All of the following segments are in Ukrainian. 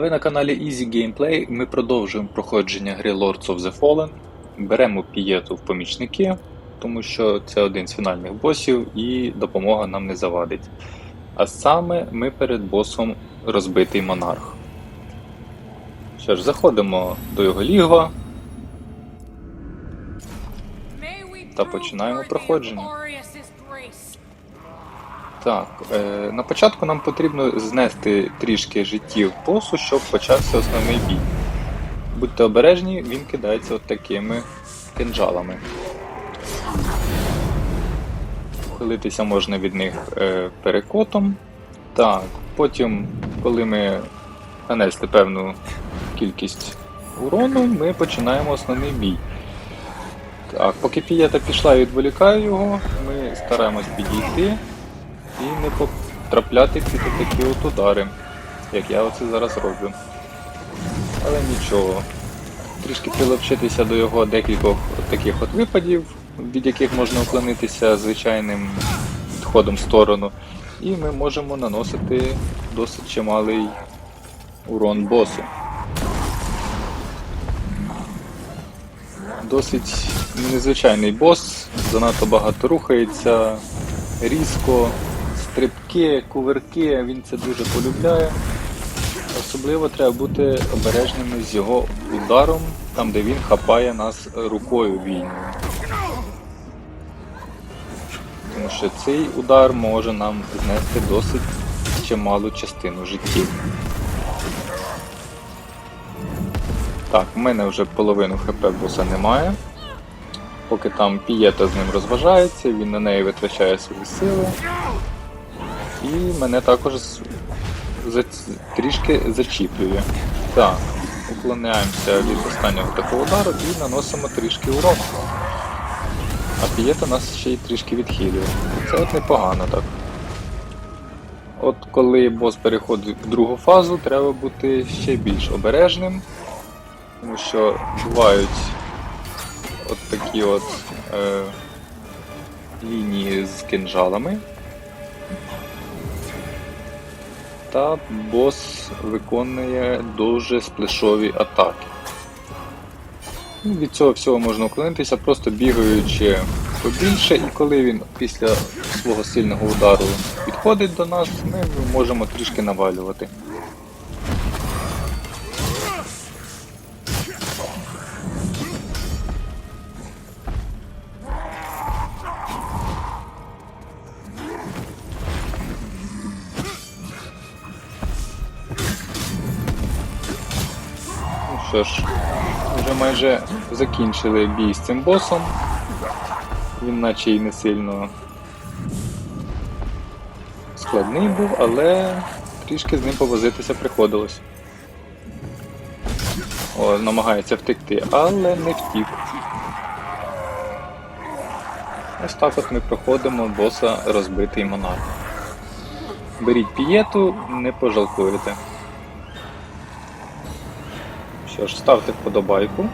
А ви на каналі Easy Gameplay. Ми продовжуємо проходження гри Lords of the Fallen. Беремо пієту в помічники, тому що це один з фінальних босів і допомога нам не завадить. А саме ми перед босом розбитий монарх. Що ж, заходимо до його лігва. Та починаємо проходження. Так, е, на початку нам потрібно знести трішки життів босу, щоб почався основний бій. Будьте обережні, він кидається от такими кинджалами. Ухилитися можна від них е, перекотом. Так, потім, коли ми нанесли певну кількість урону, ми починаємо основний бій. Так, поки пієта пішла і відволікає його, ми стараємось підійти і не потрапляти під такі от удари, як я оце зараз роблю. Але нічого. Трішки приловчитися до його декількох таких от випадів, від яких можна уклонитися звичайним відходом в сторону, і ми можемо наносити досить чималий урон босу. Досить незвичайний бос, занадто багато рухається, різко, стрибки, кувирки, він це дуже полюбляє. Особливо треба бути обережними з його ударом, там де він хапає нас рукою вільною. Тому що цей удар може нам знести досить чималу частину життів. Так, в мене вже половину хп боса немає. Поки там пієта з ним розважається, він на неї витрачає свої сили. І мене також за... трішки зачіплює. Так, уклоняємося від останнього такого удару і наносимо трішки урону. А пієта нас ще й трішки відхилює. Це от непогано так. От коли бос переходить в другу фазу, треба бути ще більш обережним, тому що бувають от такі от е, лінії з кинжалами. Та бос виконує дуже сплешові атаки. Ну, Від цього всього можна уклонитися, просто бігаючи побільше, і коли він після свого сильного удару підходить до нас, ми можемо трішки навалювати. Що ж, вже майже закінчили бій з цим босом. Він наче й не сильно складний був, але трішки з ним повозитися приходилось. О, намагається втекти, але не втік. Ось так от ми проходимо боса розбитий монарх. Беріть пієту, не пожалкуєте. Що ж, ставте вподобайку.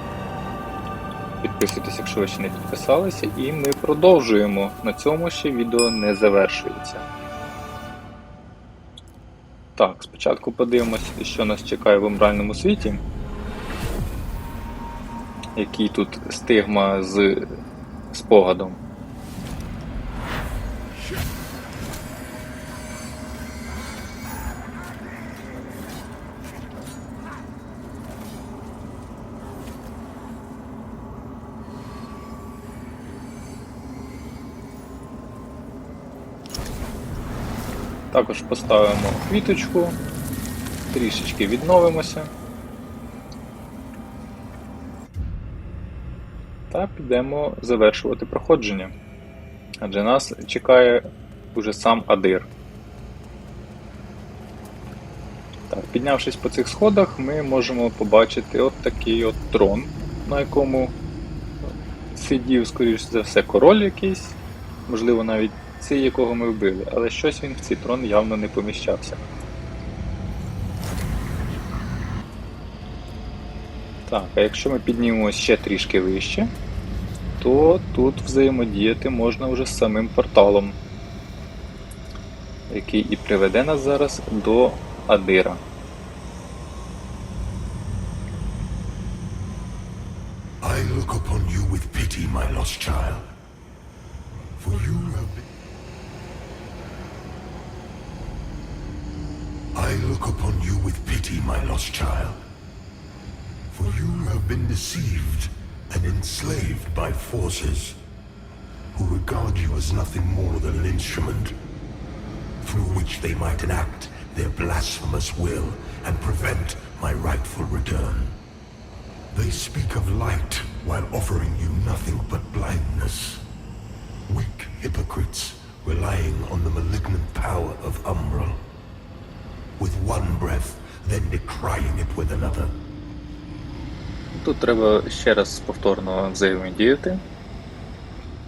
Підписуйтесь, якщо ви ще не підписалися, і ми продовжуємо. На цьому ще відео не завершується. Так, спочатку подивимось, що нас чекає в умральному світі. Який тут стигма з спогадом. Також поставимо квіточку, трішечки відновимося. Та підемо завершувати проходження. Адже нас чекає уже сам Адир. Так, піднявшись по цих сходах, ми можемо побачити от такий от трон, на якому сидів, скоріш за все, король якийсь, можливо, навіть цей, якого ми вбили, але щось він в цей трон явно не поміщався. Так, а якщо ми піднімемося ще трішки вище, то тут взаємодіяти можна вже з самим порталом, який і приведе нас зараз до Адира. I look upon you with pity, my lost child. For you look upon you with pity, my lost child. For you have been deceived and enslaved by forces who regard you as nothing more than an instrument through which they might enact their blasphemous will and prevent my rightful return. They speak of light while offering you nothing but blindness. Weak hypocrites relying on the malignant power of Umbral With one breath, then decrying it with another. Тут треба ще раз повторно взаємодіяти.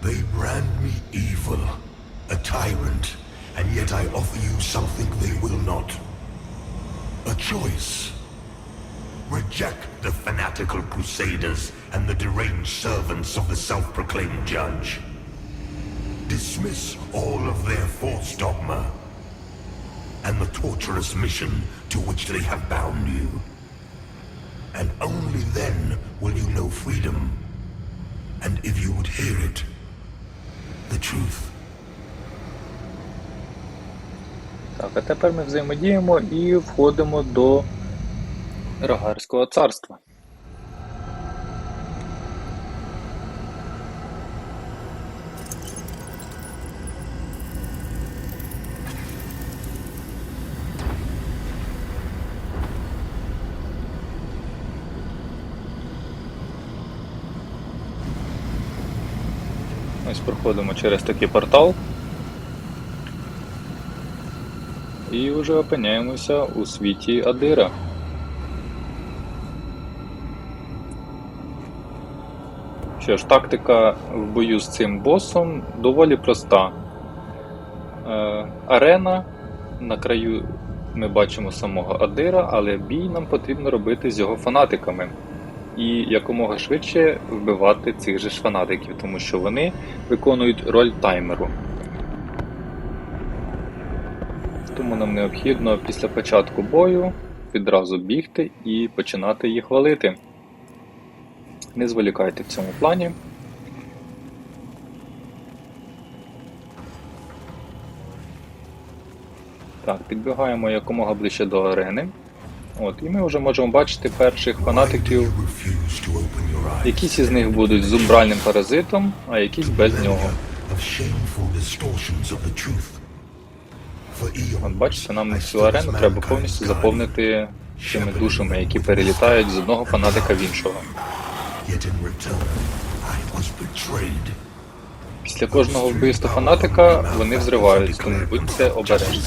They brand me evil, a tyrant, and yet I offer you something they will not. A choice. Reject the fanatical crusaders and the deranged servants of the self-proclaimed judge. Dismiss all of their false dogma and the torturous mission to which they have bound you. And only then will you know freedom. And if you would hear it, the truth. Так, а тепер ми взаємодіємо і входимо до Рогарського царства. Ось проходимо через такий портал. І вже опиняємося у світі Адира. Що ж, тактика в бою з цим босом доволі проста. Е, арена на краю ми бачимо самого Адира, але бій нам потрібно робити з його фанатиками. І якомога швидше вбивати цих же ж фанатиків, тому що вони виконують роль таймеру. Тому нам необхідно після початку бою відразу бігти і починати їх валити. Не зволікайте в цьому плані. Так, підбігаємо якомога ближче до арени. От, і ми вже можемо бачити перших фанатиків. Якісь із них будуть з умбральним паразитом, а якісь без нього. От бачите, нам всю арену треба повністю заповнити цими душами, які перелітають з одного фанатика в іншого. Після кожного вбивства фанатика вони взриваються, тому будьте обережні.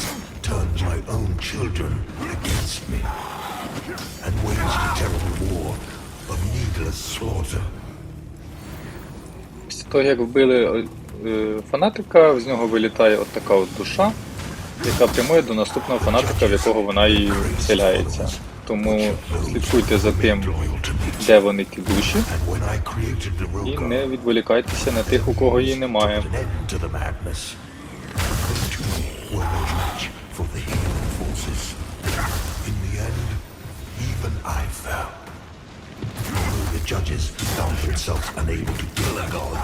And waged a terrible war of needless slaughter. Після того, як вбили е, фанатика, з нього вилітає от така от душа, яка прямує до наступного фанатика, в якого вона і вселяється. Тому слідкуйте за тим, де вони ті душі, і не відволікайтеся на тих, у кого її немає. for the healing forces. Even I fell. Although the judges found themselves unable to kill a god,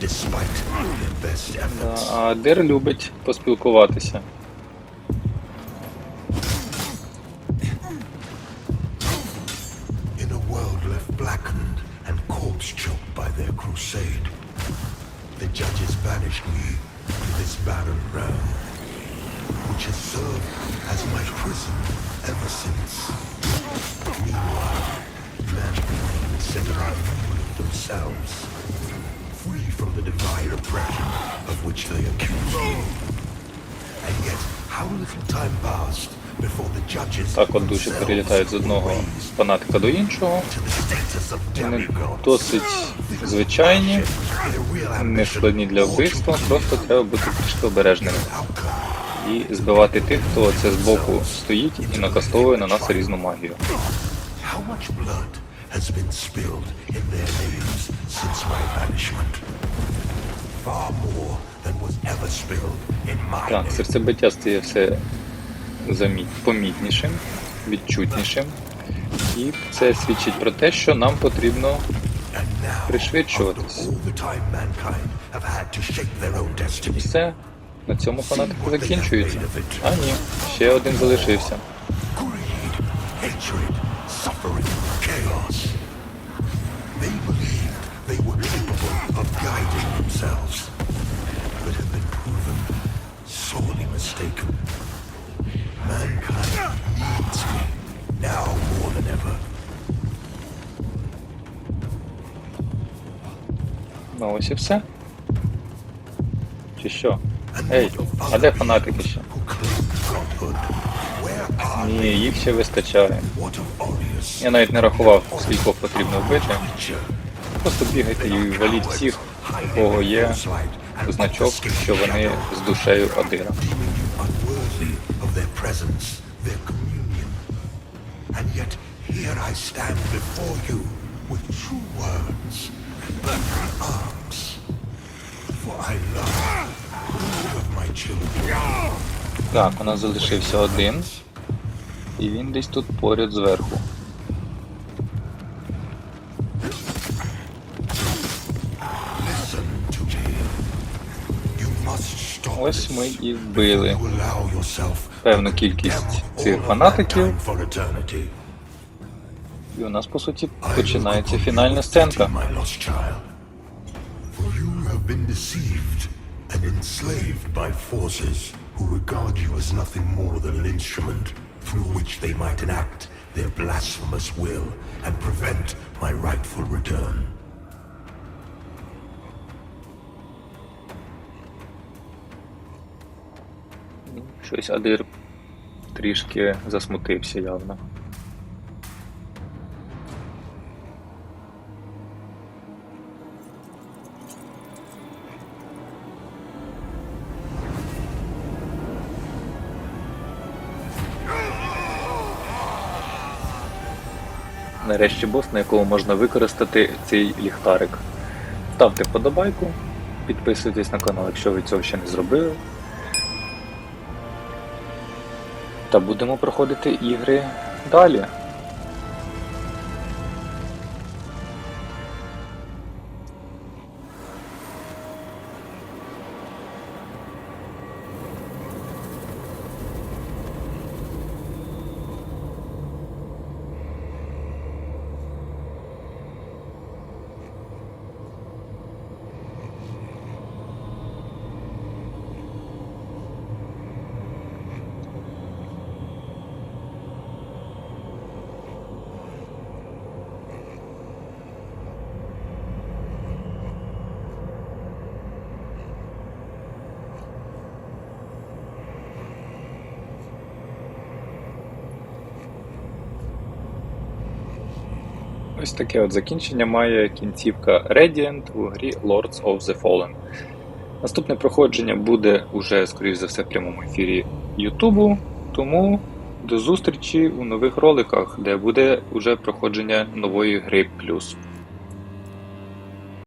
despite their best efforts. А Дир любить поспілкуватися. Themselves, free from the divine oppression of which they accuse me. And yet, how little time passed before the judges Так от душі перелітають з одного фанатика до іншого. Вони досить звичайні, не складні для вбивства, просто треба бути трішки обережними. І збивати тих, хто це збоку стоїть і накастовує на нас різну магію. Has been spilled in their names since my banishment? Far more than was ever spilled in my Так, серцебиття стає все заміт... помітнішим, відчутнішим. І це свідчить про те, що нам потрібно пришвидшуватись. І все. На цьому фанатики закінчується. А ні, ще один залишився. greed, hatred, suffering, chaos. They believed they were capable of guiding themselves, but have been proven sorely mistaken. Mankind needs me now more than ever. Ну ось і все. Чи що? Ей, а де фанатики ще? Ні, їх ще вистачає. Я навіть не рахував, скількох потрібно вбити. Просто бігайте і валіть всіх, у кого є значок, що вони з душею Адира. For I love of my children. Так, у нас залишився один. І він десь тут поряд зверху. Ось ми і вбили певну кількість цих фанатиків. І у нас, по суті, починається фінальна сценка. and enslaved by forces who regard you as nothing more than an instrument through which they might enact their blasphemous will and prevent my rightful return. Щось Адир трішки засмутився явно. Нарешті бос, на якого можна використати цей ліхтарик. Ставте вподобайку, підписуйтесь на канал, якщо ви цього ще не зробили. Та будемо проходити ігри далі. Ось таке от закінчення має кінцівка Radiant у грі Lords of the Fallen. Наступне проходження буде уже, скоріш за все, в прямому ефірі Ютубу, тому до зустрічі у нових роликах, де буде уже проходження нової гри плюс.